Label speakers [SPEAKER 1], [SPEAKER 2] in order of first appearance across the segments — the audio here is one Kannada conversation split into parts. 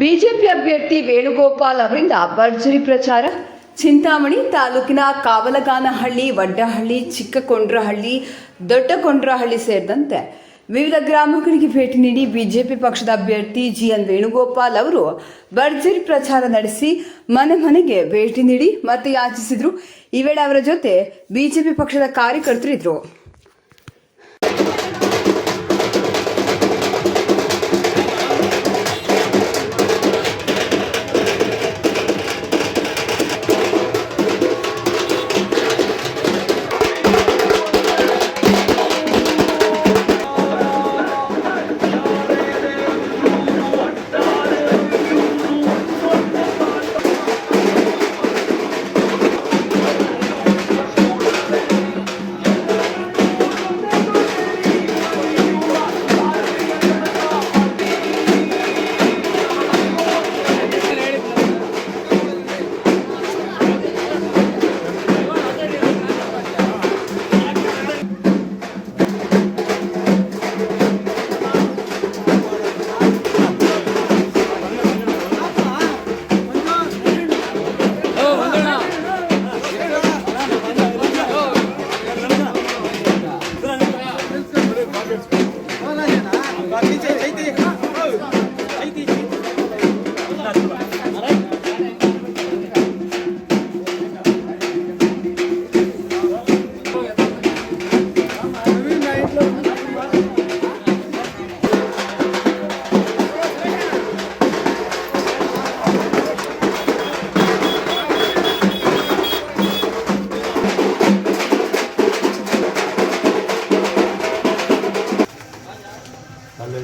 [SPEAKER 1] ಬಿಜೆಪಿ ಅಭ್ಯರ್ಥಿ ವೇಣುಗೋಪಾಲ್ ಅವರಿಂದ ಭರ್ಜರಿ ಪ್ರಚಾರ. ಚಿಂತಾಮಣಿ ತಾಲೂಕಿನ ಕಾವಲಗಾನಹಳ್ಳಿ, ವಡ್ಡಹಳ್ಳಿ, ಚಿಕ್ಕಕೊಂಡ್ರಹಳ್ಳಿ, ದೊಡ್ಡಕೊಂಡ್ರಹಳ್ಳಿ ಸೇರಿದಂತೆ ವಿವಿಧ ಗ್ರಾಮಗಳಿಗೆ ಭೇಟಿ ನೀಡಿ ಬಿಜೆಪಿ ಪಕ್ಷದ ಅಭ್ಯರ್ಥಿ ಜಿ ಎನ್ ವೇಣುಗೋಪಾಲ್ ಅವರು ಭರ್ಜರಿ ಪ್ರಚಾರ ನಡೆಸಿ ಮನೆ ಮನೆಗೆ ಭೇಟಿ ನೀಡಿ ಮತ ಯಾಚಿಸಿದರು ಈ ವೇಳೆ ಅವರ ಜೊತೆ ಬಿಜೆಪಿ ಪಕ್ಷದ ಕಾರ್ಯಕರ್ತರು ಇದ್ರು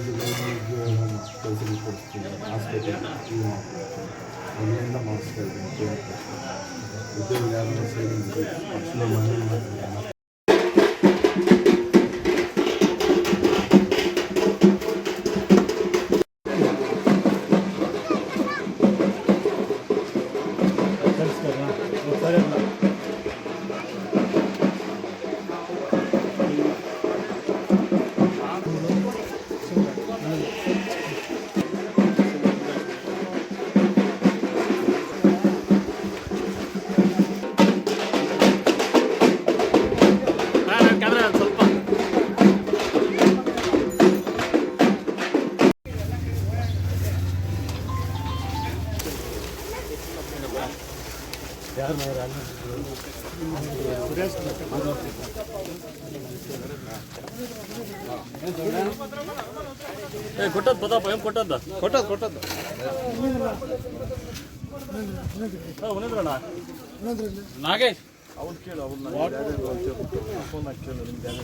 [SPEAKER 2] ಉದ್ಯೋಗ ಕೆಲಸಗಳು ಕೊಡಿಸ್ತೀನಿ ಹಾಸ್ಪಿಟಲ್ ಮಾಡಿಸ್ತಾ ಇದ್ದೀನಿ ಉದ್ಯೋಗ ಯಾರು ಸೇವಿಂಗ್ ಪಕ್ಷದ
[SPEAKER 3] ಕೊಟ್ಟದ್ದು ಪದಪ್ಪ ಏನು ಕೊಟ್ಟದ್ದು?
[SPEAKER 2] ಕೊಟ್ಟದ್ದು ಕೊಟ್ಟದ್ದು.
[SPEAKER 3] ನಾಗೇಶ್?
[SPEAKER 2] ಅವ್ನು ಕೇಳು ಅವ್ರನ್ನ ಫೋನ್ ಹಾಕಿ ಕೇಳು ನಿಮ್ಗೆ ಯಾರು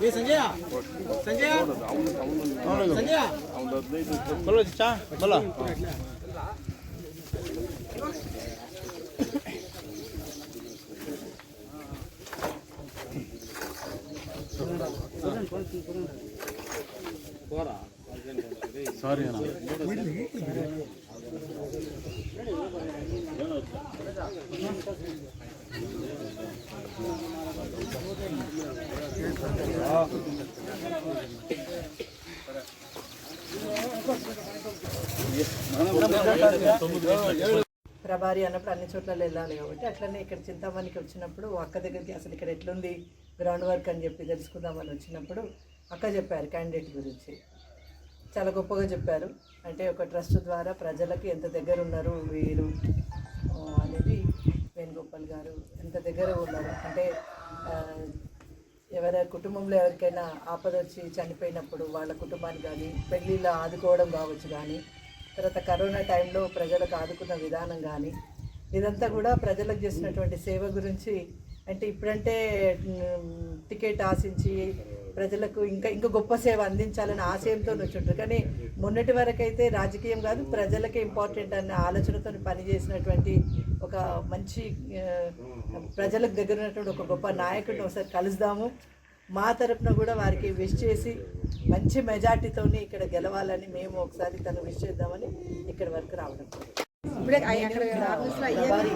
[SPEAKER 4] ಏ ಸಂಜಯ ಸಂಜಯ ಸಂಜಯ
[SPEAKER 2] ಅವ್ನು ಹದಿನೈದು
[SPEAKER 4] ಬಲ್ಲ ಚಾ ಬಲ್ಲ
[SPEAKER 5] ప్రభారి అన్నప్పుడు అన్ని చోట్ల వెళ్ళాలి కాబట్టి అట్లనే ఇక్కడ చింతామణికి వచ్చినప్పుడు అక్క దగ్గరికి అసలు ఇక్కడ ఎట్లుంది? గ్రౌండ్ వర్క్ అని చెప్పి తెలుసుకుందామని వచ్చినప్పుడు అక్క చెప్పారు క్యాండిడేట్ గురించి. చాలా గొప్పగా చెప్పారు. అంటే ఒక ట్రస్ట్ ద్వారా ప్రజలకి ఎంత దగ్గర ఉన్నారు వీరు అనేది వేణుగోపాల్ గారు ఎంత దగ్గర ఉన్నారు. అంటే ఎవరైనా ఎవరి కుటుంబంలో ఎవరికైనా ఆపద వచ్చి చనిపోయినప్పుడు వాళ్ళ కుటుంబాన్ని కానీ పెళ్ళిళ్ళు ఆదుకోవడం కావచ్చు కానీ తర్వాత కరోనా టైంలో ప్రజలకు ఆదుకున్న విధానం కానీ ఇదంతా కూడా ప్రజలకు చేసినటువంటి సేవ గురించి అంటే ఇప్పుడంటే టికెట్ ఆశించి ప్రజలకు ఇంకా ఇంకా గొప్ప సేవ అందించాలని ఆశయంతో వచ్చుంటారు. కానీ మొన్నటి వరకైతే రాజకీయం కాదు ప్రజలకే ఇంపార్టెంట్ అన్న ఆలోచనతో పనిచేసినటువంటి ఒక మంచి ప్రజలకు దగ్గర ఉన్నటువంటి ఒక గొప్ప నాయకుడిని ఒకసారి కలుద్దాము. మా తరపున కూడా వారికి విష్ చేసి మంచి మెజార్టీతోని ఇక్కడ గెలవాలని మేము ఒకసారి తను విష్ చేద్దామని ఇక్కడ వరకు రావడం.
[SPEAKER 6] ఇప్పుడే అక్కడ ఆఫీస్లో అయ్యాక
[SPEAKER 5] ప్రభారి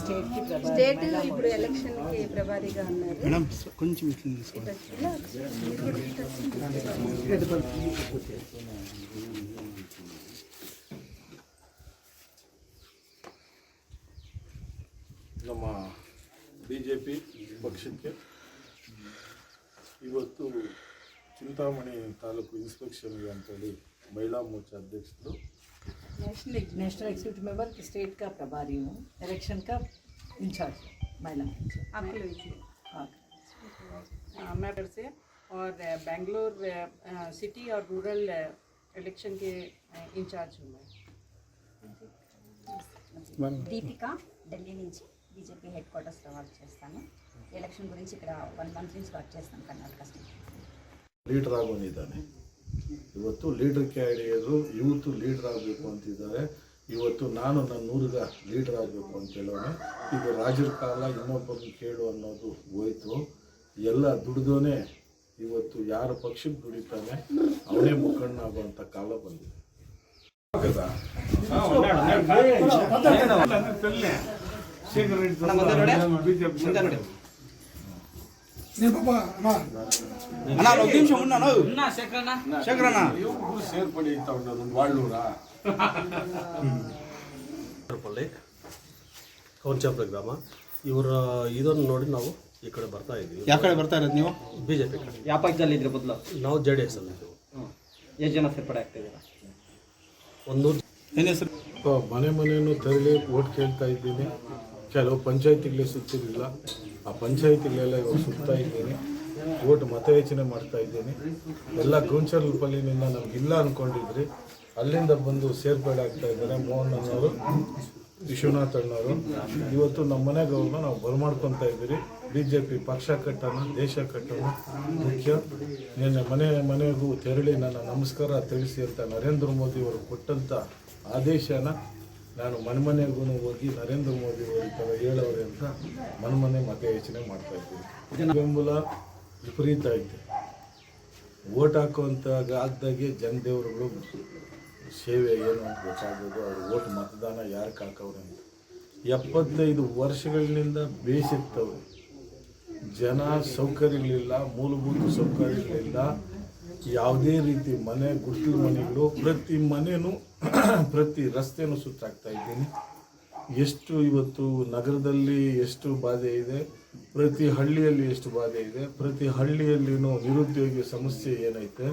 [SPEAKER 5] స్టేట్కి ప్రభారి
[SPEAKER 6] స్టేట్ ఇప్పుడు ఎలక్షన్కి ప్రభారీగా ఉన్నారు
[SPEAKER 4] మేడం కొంచెం ఇట్లా తీసుకోండి
[SPEAKER 2] ನಮ್ಮ ಬಿ ಜೆ ಪಿ ಪಕ್ಷಕ್ಕೆ ಇವತ್ತು ಚಿಂತಾಮಣಿ ತಾಲೂಕು ಇನ್ಸ್ಪೆಕ್ಷನ್ಗೆ ಅಂತೇಳಿ ಮಹಿಳಾ ಮೋರ್ಚಾ ಅಧ್ಯಕ್ಷರು
[SPEAKER 5] national national executive member state का प्रभारी हूँ इलेक्शन का इंचार्ज महिला
[SPEAKER 6] आपको
[SPEAKER 5] हाँ।
[SPEAKER 6] मैं घर से और बेंगलोर सिटी और रूरल इलेक्शन के इंचार्ज हूँ मैं।
[SPEAKER 7] दीपिका ఢిల్లీ నుంచి బీజేపీ హెడ్ క్వార్టర్స్లో వర్క్ చేస్తాను ఎలక్షన్ గురించి ఇక్కడ వన్ మంత్ నుంచి వర్క్ చేస్తాను కర్ణాటక స్టేట్
[SPEAKER 2] లీటర్ ಇವತ್ತು ಲೀಡರ್ ಕ್ಯಾಡಿಯರು ಇವತ್ತು ಲೀಡರ್ ಆಗಬೇಕು ಅಂತಿದ್ದಾರೆ ಇವತ್ತು ನಾನು ನನ್ನ ಊರಿಗ ಲೀಡರ್ ಆಗಬೇಕು ಅಂತ ಹೇಳೋಣ ಈಗ ರಾಜರ ಕಾಲ ಇನ್ನೊಬ್ಬರನ್ನ ಕೇಳು ಅನ್ನೋದು ಹೋಯಿತು ಎಲ್ಲ ದುಡ್ದೋನೆ ಇವತ್ತು ಯಾರ ಪಕ್ಷಕ್ಕೆ ದುಡಿತಾನೆ ಅವನೇ ಮುಖಂಡ ಆಗುವಂಥ ಕಾಲ ಬಂದಿದೆ
[SPEAKER 4] అన్న ఒక నిమిషం ఉన్నాను శేఖరన్న
[SPEAKER 2] ಊರು ಸೇರ್ಪಡೆ ಇತ್ತ ಉಂಟು ವಾಳ್ಳೂರಾ
[SPEAKER 8] ಪಳ್ಳಿ ಕೌನ್ಚಾಪುರ ಗ್ರಾಮ ಇವರ ಇದನ್ನು ನೋಡಿ ನಾವು ಈ ಕಡೆ ಬರ್ತಾ ಇದ್ದೀವಿ
[SPEAKER 4] ಯಾವ ಕಡೆ ಬರ್ತಾ ಇರೋದು ನೀವು
[SPEAKER 8] ಬಿ ಜೆ ಪಿ ಕಡೆ
[SPEAKER 9] ಯಾವ ಪಕ್ಷದಲ್ಲಿ ಇದ್ರೆ ಬದಲು
[SPEAKER 8] ನಾವು ಜೆ ಡಿ ಎಸ್ ಅಲ್ಲಿ ಇದ್ದೀವಿ
[SPEAKER 9] ಎಷ್ಟು ಜನ ಸೇರ್ಪಡೆ ಆಗ್ತಾ ಇದ್ದೀರಾ
[SPEAKER 8] ಒಂದು ನೂರು
[SPEAKER 4] ಏನ್ ಹೆಸರು
[SPEAKER 2] ಪ- ಮನೆ ಮನೆಯನ್ನು ತೆರಳಿ ಓಟ್ ಕೇಳ್ತಾ ಇದ್ದೀನಿ ಕೆಲವು ಪಂಚಾಯತಿಗಳೇ ಸುತ್ತಿರಲಿಲ್ಲ ಆ ಪಂಚಾಯತಿಗಳೆಲ್ಲ ಇವಾಗ ಸುತ್ತಾ ಇದ್ದೀನಿ. ಓಟ್ ಮತಯಾಚನೆ ಮಾಡ್ತಾ ಇದ್ದೀನಿ. ಎಲ್ಲ ಪಲ್ಲಿನಿಂದ ಇಲ್ಲ ಅಂದ್ಕೊಂಡಿದ್ರಿ ಅಲ್ಲಿಂದ ಬಂದು ಸೇರ್ಪಡೆ ಆಗ್ತಾ ಇದ್ದಾರೆ ಮೋಹನ್ ಅಣ್ಣವರು ವಿಶ್ವನಾಥ್ ಅಣ್ಣವರು ಇವತ್ತು ನಮ್ಮ ಮನೆಗೆ ಅವ್ರನ್ನ ನಾವು ಬರ್ಮಾಡ್ಕೊತ ಇದ್ದೀರಿ. ಬಿ ಜೆ ಪಿ ಪಕ್ಷ ಕಟ್ಟೋಣ, ದೇಶ ಕಟ್ಟೋಣ ಮುಖ್ಯ. ನಿನ್ನೆ ಮನೆ, ಮನೆಗೂ ತೆರಳಿ ನನ್ನ ನಮಸ್ಕಾರ ತಿಳಿಸಿ ಅಂತ ನರೇಂದ್ರ ಮೋದಿ ಅವರು ಕೊಟ್ಟಂಥ ಆದೇಶನ ನಾನು ಮನೆ ಮನೆಗೂ ಹೋಗಿ ನರೇಂದ್ರ ಮೋದಿ ಅವರು ತರ ಥರ ಹೇಳೋರೆ ಅಂತ ಮನಮನೆ ಮತ ಯೋಚನೆ ಮಾಡ್ತಾ ಇದ್ದೀನಿ. ಬೆಂಬಲ ವಿಪರೀತ ಐತೆ. ಓಟ್ ಹಾಕುವಂಥ ಆಗ್ದಾಗೆ ಜನದೇವರುಗಳು ಸೇವೆ ಏನು ಅಂತ ಗೊತ್ತಾಗೋದು ಅವ್ರು ಓಟ್ ಮತದಾನ ಯಾರು ಹಾಕವ್ರೆ ಅಂತ. ಎಪ್ಪತ್ತೈದು ವರ್ಷಗಳಿಂದ ಬೇಸಿತ್ತವ್ರು. ಜನ ಸೌಕರ್ಯಗಳಿಲ್ಲ, ಮೂಲಭೂತ ಸೌಕರ್ಯಗಳಿಲ್ಲ. ಯಾವುದೇ ರೀತಿ ಮನೆ, ಗುಡಿಸಲು ಮನೆಗಳು, ಪ್ರತಿ ಮನೆಯೂ ಪ್ರತಿ ರಸ್ತೆಯೂ ಸುತ್ತಾಕ್ತಾ ಇದ್ದೀನಿ. ಎಷ್ಟು ಇವತ್ತು ನಗರದಲ್ಲಿ ಎಷ್ಟು ಬಾಧೆ ಇದೆ, ಪ್ರತಿ ಹಳ್ಳಿಯಲ್ಲಿ ಎಷ್ಟು ಬಾಧೆ ಇದೆ, ಪ್ರತಿ ಹಳ್ಳಿಯಲ್ಲಿನೂ ನಿರುದ್ಯೋಗಿ ಸಮಸ್ಯೆ ಏನೈತೆ,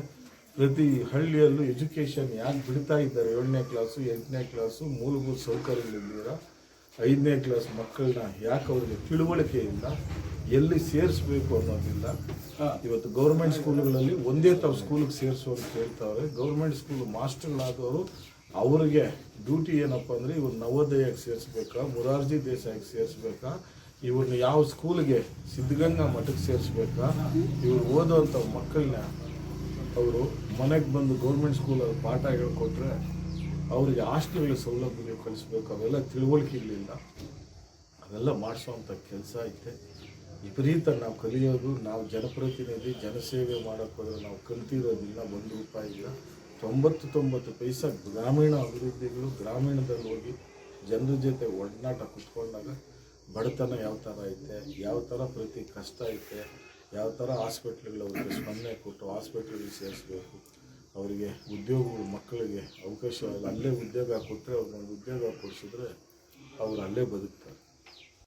[SPEAKER 2] ಪ್ರತಿ ಹಳ್ಳಿಯಲ್ಲೂ ಎಜುಕೇಷನ್ ಯಾಕೆ ಬಿಡ್ತಾ ಇದ್ದಾರೆ? ಏಳನೇ ಕ್ಲಾಸು, ಎಂಟನೇ ಕ್ಲಾಸು, ಮೂಲಭೂತ ಸೌಕರ್ಯಗಳಿದ್ದೀರ? ಐದನೇ ಕ್ಲಾಸ್ ಮಕ್ಕಳನ್ನ ಯಾಕೆ ಅವರಿಗೆ ತಿಳುವಳಿಕೆ ಇಲ್ಲ ಎಲ್ಲಿ ಸೇರಿಸ್ಬೇಕು ಅನ್ನೋದಿಲ್ಲ ಇವತ್ತು ಗೌರ್ಮೆಂಟ್ ಸ್ಕೂಲ್ಗಳಲ್ಲಿ ಒಂದೇ ತಾವು ಸ್ಕೂಲಿಗೆ ಸೇರಿಸು ಅಂತ ಹೇಳ್ತಾವ್ರೆ. ಗೌರ್ಮೆಂಟ್ ಸ್ಕೂಲ್ ಮಾಸ್ಟರ್ಗಳಾದವರು ಅವ್ರಿಗೆ ಡ್ಯೂಟಿ ಏನಪ್ಪ ಅಂದರೆ ಇವ್ರು ನವೋದಯಕ್ಕೆ ಸೇರಿಸ್ಬೇಕಾ ಮುರಾರ್ಜಿ ದೇಸಾಯಿಗೆ ಸೇರಿಸ್ಬೇಕಾ ಇವ್ರನ್ನ ಯಾವ ಸ್ಕೂಲ್ಗೆ ಸಿದ್ಧಗಂಗಾ ಮಠಕ್ಕೆ ಸೇರಿಸ್ಬೇಕಾ ಇವ್ರು ಓದೋವಂಥ ಮಕ್ಕಳನ್ನ ಅವರು ಮನೆಗೆ ಬಂದು ಗೌರ್ಮೆಂಟ್ ಸ್ಕೂಲಲ್ಲಿ ಪಾಠ ಹೇಳ್ಕೊಟ್ರೆ ಅವ್ರಿಗೆ ಆಸ್ಟೆಲ್ ಸೌಲಭ್ಯ ಕಲಿಸ್ಬೇಕು ಅವೆಲ್ಲ ತಿಳುವಳಿಕೆಗಳಿಲ್ಲ ಅವೆಲ್ಲ ಮಾಡಿಸುವಂಥ ಕೆಲಸ ಐತೆ. ವಿಪರೀತ ನಾವು ಕಲಿಯೋದು, ನಾವು ಜನಪ್ರತಿನಿಧಿ, ಜನಸೇವೆ ಮಾಡೋಕ್ಕೋದ್ರೆ ನಾವು ಕಲ್ತಿರೋದಿಲ್ಲ ಒಂದು ರೂಪಾಯಿ ಇಲ್ಲ. ತೊಂಬತ್ತು ತೊಂಬತ್ತು ಪೈಸ ಗ್ರಾಮೀಣ ಅಭಿವೃದ್ಧಿಗಳು ಗ್ರಾಮೀಣದಲ್ಲಿ ಹೋಗಿ ಜನರ ಜೊತೆ ಒಡನಾಟ ಕುತ್ಕೊಂಡಾಗ ಬಡತನ ಯಾವ ಥರ ಐತೆ, ಯಾವ ಥರ ಪ್ರತಿ ಕಷ್ಟ ಐತೆ, ಯಾವ ಥರ ಹಾಸ್ಪಿಟ್ಲ್ಗಳವ್ರಿಗೆ ಸ್ಪಂದನೆ ಕೊಟ್ಟು ಹಾಸ್ಪಿಟ್ಲಿಗೆ ಸೇರಿಸ್ಬೇಕು. ಅವರಿಗೆ ಉದ್ಯೋಗಗಳು ಮಕ್ಕಳಿಗೆ ಅವಕಾಶ ಅಲ್ಲೇ ಉದ್ಯೋಗ ಕೊಟ್ಟರೆ ಅವ್ರಿಗೆ ಉದ್ಯೋಗ ಕೊಡಿಸಿದ್ರೆ ಅವ್ರು ಅಲ್ಲೇ ಬದುಕ್ತಾರೆ.